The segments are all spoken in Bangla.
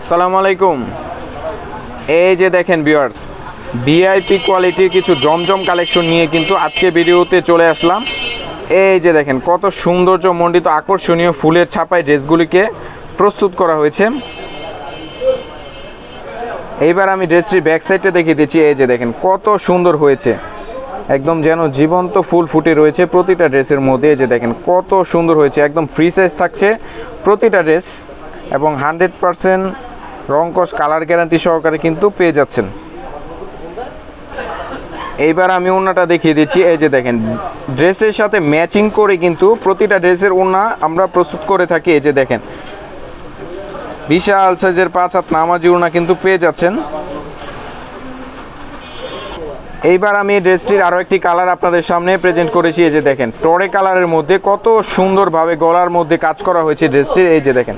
আসসালামু আলাইকুম। এই যে দেখেন ভিউয়ার্স ভিআইপি কোয়ালিটির কিছু জমজম কালেকশন নিয়ে কিন্তু আজকে ভিডিওতে চলে আসলাম। এই যে দেখেন, কত সৌন্দর্য মণ্ডিত, আকর্ষণীয় ফুলের ছাপায় ড্রেসগুলিকে প্রস্তুত করা হয়েছে। এইবার আমি ড্রেসটির ব্যাক সাইডটা দেখিয়ে দিচ্ছি। এই যে দেখেন, কত সুন্দর হয়েছে। একদম যেন জীবন্ত ফুল ফুটে রয়েছে প্রতিটা ড্রেসের মধ্যে। এই যে দেখেন, কত সুন্দর হয়েছে। একদম ফ্রি সাইজ থাকছে প্রতিটা ড্রেস এবং হান্ড্রেড পারসেন্ট রংকস কালার গ্যারান্টি সহকারে কিন্তু পেয়ে যাচ্ছেন। এইবার আমি ওড়নাটা দেখিয়ে দিচ্ছি, এই যে দেখেন, ড্রেসের সাথে ম্যাচিং করে কিন্তু প্রতিটা ড্রেসের ওড়না আমরা প্রস্তুত করে থাকি, এই যে দেখেন। বিশাল সাইজের পাঁচ হাত নামাজি ওড়না কিন্তু পেয়ে যাচ্ছেন। এইবার আমি ড্রেসটির আরও একটি কালার আপনাদের সামনে প্রেজেন্ট করেছি, এই যে দেখেন, টরে কালারের মধ্যে কত সুন্দরভাবে গলার মধ্যে কাজ করা হয়েছে ড্রেসটির, এই যে দেখেন।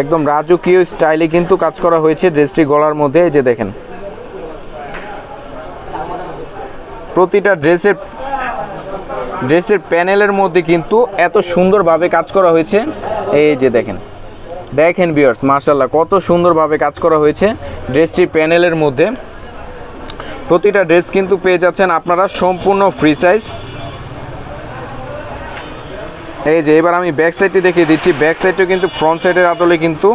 একদম রাজকীয় স্টাইলে কিন্তু কাজ করা হয়েছে ড্রেসটি গলার মধ্যে, এই যে দেখেন। প্রতিটা ড্রেসের ড্রেসের প্যানেলের মধ্যে কিন্তু এত সুন্দরভাবে কাজ করা হয়েছে। এই যে দেখেন দেখেন বিয়ার্স মার্শাল্লাহ কত সুন্দরভাবে কাজ করা হয়েছে ড্রেসটির প্যানেলের মধ্যে। প্রতিটা ড্রেস কিন্তু পেয়ে যাচ্ছেন আপনারা সম্পূর্ণ ফ্রি সাইজ এই যে, এবার আমি ব্যাক সাইডটি দেখিয়ে দিচ্ছি। ব্যাক সাইডটিও কিন্তু ফ্রন্ট সাইডের আদলে কিন্তু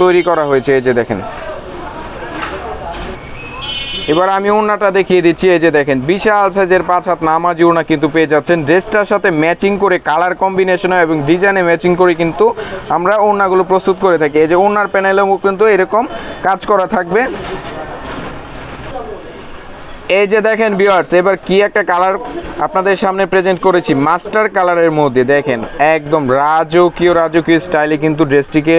তৈরি করা হয়েছে। এই যে দেখেন। এবার আমি ওড়নাটা দেখিয়ে দিচ্ছি। এই যে দেখেন, বিশাল সাইজের পাঁচ হাত নামাজি ওড়না কিন্তু পেয়ে যাচ্ছেন। ড্রেসটার সাথে ম্যাচিং করে কালার কম্বিনেশনে এবং ডিজাইনে ম্যাচিং করে কিন্তু আমরা ওড়নাগুলো প্রস্তুত করে থাকি। এই যে, ওড়নার প্যানেলেও কিন্তু এরকম কাজ করা থাকবে। এই যে দেখেন ভিউয়ার্স এবার কি একটা কালার আপনাদের সামনে প্রেজেন্ট করেছি মাস্টার কালারের মধ্যে দেখেন, একদম রাজকীয় রাজকীয় স্টাইলে কিন্তু ড্রেসটিকে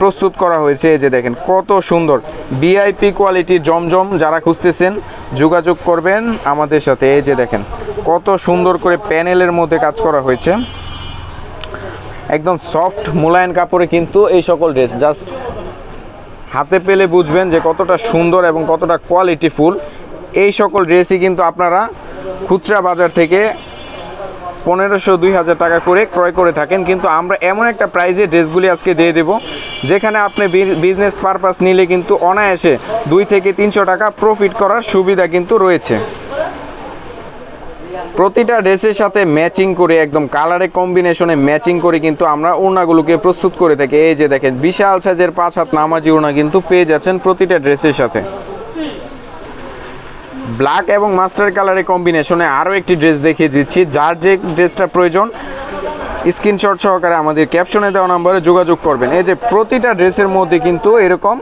প্রস্তুত করা হয়েছে। এই যে দেখেন, কত সুন্দর ভিআইপি কোয়ালিটি জমজম, যারা খুঁজতেছেন, যোগাযোগ করবেন আমাদের সাথে। এই যে দেখেন, কত সুন্দর করে প্যানেলের মধ্যে কাজ করা হয়েছে। একদম সফট মোলায়েন কাপড়ে কিন্তু এই সকল ড্রেস জাস্ট হাতে পেলে বুঝবেন যে কতটা সুন্দর এবং কতটা কোয়ালিটিফুল এই সকল ড্রেসই কিন্তু আপনারা খুচরা বাজার থেকে পনেরোশো, দুই হাজার টাকা করে ক্রয় করে থাকেন। কিন্তু আমরা এমন একটা প্রাইজে ড্রেসগুলি আজকে দিয়ে দেব, যেখানে আপনি বিজনেস পারপাস নিলে কিন্তু অনায়াসে দুই থেকে তিনশো টাকা প্রফিট করার সুবিধা কিন্তু রয়েছে। প্রতিটা ড্রেসের সাথে ম্যাচিং করে, একদম কালারে কম্বিনেশনে ম্যাচিং করে কিন্তু আমরা ওড়নাগুলোকে প্রস্তুত করে থাকি। এই যে দেখেন, বিশাল সাইজের পাঁচ হাত নামাজি ওড়না কিন্তু পেয়ে যাচ্ছেন প্রতিটা ড্রেসের সাথে। ব্ল্যাক এবং মাস্টার কালারের কম্বিনেশনে আরও একটি ড্রেস দেখিয়ে দিচ্ছি। যার যে ড্রেসটা প্রয়োজন, স্ক্রিনশট সহকারে আমাদের ক্যাপশনে দেওয়া নম্বরে যোগাযোগ করবেন। এই যে প্রতিটা ড্রেসের মধ্যে কিন্তু এরকম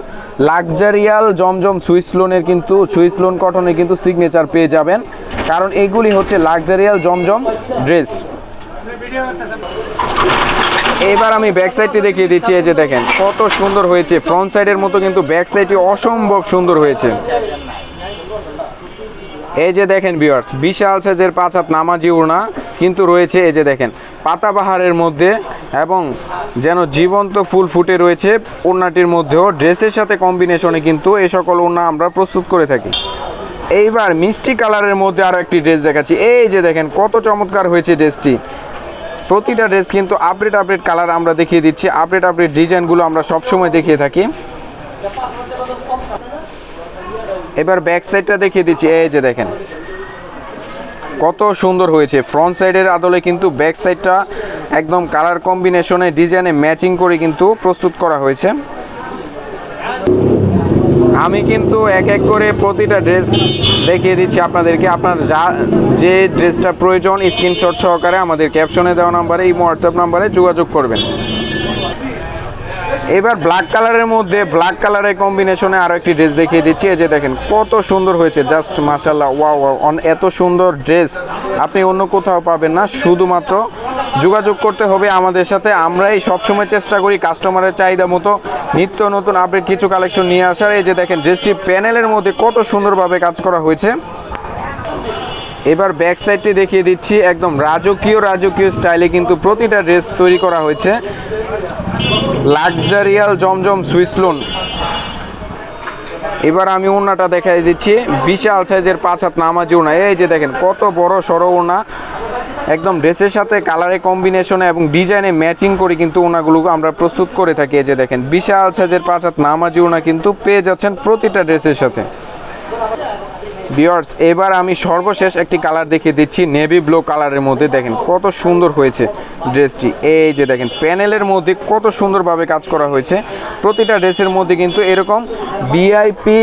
লাক্সারিয়াল জমজম সুইস লোনের কিন্তু, সুইস লোন কটনে কিন্তু সিগনেচার পেয়ে যাবেন। কারণ এগুলি হচ্ছে লাক্সারিয়াল জমজম ড্রেস। এবার আমি ব্যাক সাইডটি দেখিয়ে দিচ্ছি, এই যে দেখেন, কত সুন্দর হয়েছে। ফ্রন্ট সাইডের মতো কিন্তু ব্যাক সাইডটি অসম্ভব সুন্দর হয়েছে। এই যে দেখেন ভিউয়ার্স বিশাল সাইজের পাঁচ হাত নামাজি উড়না কিন্তু রয়েছে এই যে দেখেন, পাতাবাহারের মধ্যে এবং যেন জীবন্ত ফুল ফুটে রয়েছে ওড়নাটির মধ্যেও। ড্রেসের সাথে কম্বিনেশনে কিন্তু এই সকল ওড়না আমরা প্রস্তুত করে থাকি। এইবার মিষ্টি কালারের মধ্যে আরও একটি ড্রেস দেখাচ্ছি। এই যে দেখেন, কত চমৎকার হয়েছে ড্রেসটি প্রতিটা ড্রেস কিন্তু আপডেট আপডেট কালার আমরা দেখিয়ে দিচ্ছি। আপডেট আপডেট ডিজাইনগুলো আমরা সবসময় দেখিয়ে থাকি। এবার ব্যাক সাইডটা দেখিয়ে দিচ্ছি, এই যে দেখেন। কত সুন্দর হয়েছে। ফ্রন্ট সাইডের আদলে কিন্তু ব্যাক সাইডটা একদম কালার কম্বিনেশনে ডিজাইনে ম্যাচিং করে কিন্তু প্রস্তুত করা হয়েছে। আমি কিন্তু এক এক করে প্রতিটা ড্রেস দেখিয়ে দিচ্ছি আপনাদেরকে। আপনার যা, যে ড্রেসটা প্রয়োজন স্ক্রিনশট সহকারে আমাদের ক্যাপশনে দেওয়া নাম্বারে এই হোয়াটসঅ্যাপ নাম্বারে যোগাযোগ করবেন। এবার ব্ল্যাক কালারের মধ্যে ব্ল্যাক কালারের কম্বিনেশনে আরও একটি ড্রেস দেখিয়ে দিচ্ছি। এই যে দেখেন, কত সুন্দর হয়েছে জাস্ট মাসাল্লাহ ওয়া অন এত সুন্দর ড্রেস আপনি অন্য কোথাও পাবেন না, শুধুমাত্র যোগাযোগ করতে হবে আমাদের সাথে। আমরাই সবসময় চেষ্টা করি কাস্টমারের চাহিদা মতো নিত্য নতুন আপডেট কিছু কালেকশন নিয়ে আসার। এই যে দেখেন ড্রেসটি প্যানেলের মধ্যে কত সুন্দরভাবে কাজ করা হয়েছে। এবার ব্যাক সাইডটি দেখিয়ে দিচ্ছি, একদম রাজকীয় রাজকীয় স্টাইলে কিন্তু প্রতিটা ড্রেস তৈরি করা হয়েছে। লাক্সারিয়াল জমজম সুইস লোন এবার আমি ওড়নাটা দেখাই দিচ্ছি, বিশাল সাইজের পাঁচ হাত নামাজি ওনা এই যে দেখেন, কত বড় সড়ো ওনা একদম ড্রেসের সাথে কালারে কম্বিনেশনে এবং ডিজাইনে ম্যাচিং করে কিন্তু ওনাগুলো আমরা প্রস্তুত করে থাকি। এই যে দেখেন, বিশাল সাইজের পাঁচ হাত নামাজি ওনা কিন্তু পেয়ে যাচ্ছেন প্রতিটা ড্রেসের সাথে। বিয়ার্স এবার আমি সর্বশেষ একটি কালার দেখিয়ে দিচ্ছি নেভি ব্লু কালারের মধ্যে। দেখেন কত সুন্দর হয়েছে ড্রেসটি এই যে দেখেন প্যানেলের মধ্যে কত সুন্দরভাবে কাজ করা হয়েছে। প্রতিটা ড্রেসের মধ্যে কিন্তু এরকম VIP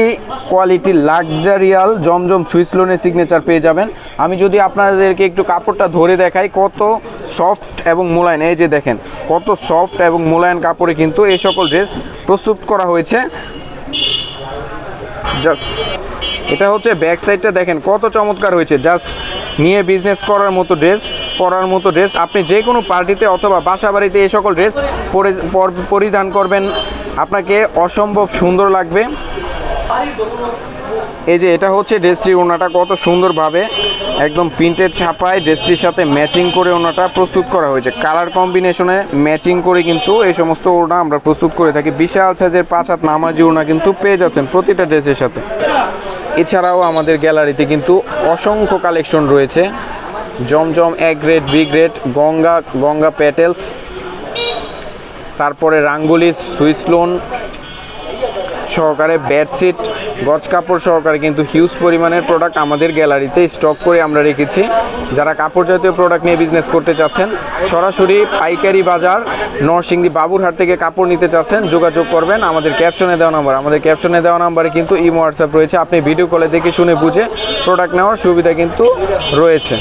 quality luxurial Zamzam Swiss লোনের সিগনেচার পেয়ে যাবেন। আমি যদি আপনাদেরকে একটু কাপড়টা ধরে দেখাই, কত সফট এবং মোলায়েন এই যে দেখেন, কত সফট এবং মোলায়েন কাপড়ে কিন্তু এই সকল ড্রেস প্রস্তুত করা হয়েছে। জাস্ট এটা হচ্ছে ব্যাক সাইডটা দেখেন, কত চমৎকার হয়েছে। জাস্ট নিয়ে বিজনেস করার মতো ড্রেস পরার মতো ড্রেস আপনি যে কোনো পার্টিতে অথবা বাসা বাড়িতে এই সকল ড্রেস পরে, পর- পরিধান করবেন। আপনাকে অসম্ভব সুন্দর লাগবে। এই যে এটা হচ্ছে ড্রেসটির ওনাটা, কত সুন্দরভাবে একদম প্রিন্টের ছাপায় ড্রেসটির সাথে ম্যাচিং করে ওনাটা প্রস্তুত করা হয়েছে। কালার কম্বিনেশনে ম্যাচিং করে কিন্তু এই সমস্ত ওনা আমরা প্রস্তুত করে থাকি। বিশাল সাইজের পাঁচ হাত নামাজি ওনা কিন্তু পেয়ে যাচ্ছেন প্রতিটা ড্রেসের সাথে। এছাড়াও আমাদের গ্যালারিতে কিন্তু অসংখ্য কালেকশন রয়েছে। Zamzam A grade B grade Ganga Ganga petals তারপরে রাঙ্গুলি সুইস লোন সহকারে বেডশিট গজ কাপড় সহকারে কিন্তু হিউজ পরিমাণের প্রোডাক্ট আমাদের গ্যালারিতে স্টক করে আমরা রেখেছি। যারা কাপড় জাতীয় প্রোডাক্ট নিয়ে বিজনেস করতে চাচ্ছেন, সরাসরি পাইকারি বাজার, নরসিংদী বাবুরহাট থেকে কাপড় নিতে চাচ্ছেন, যোগাযোগ করবেন। আমাদের ক্যাপশনে দেওয়া নাম্বার আমাদের ক্যাপশনে দেওয়া নাম্বারে কিন্তু ইমো হোয়াটসঅ্যাপ রয়েছে। আপনি ভিডিও কলে দেখে শুনে বুঝে প্রোডাক্ট নেওয়ার সুবিধা কিন্তু রয়েছে।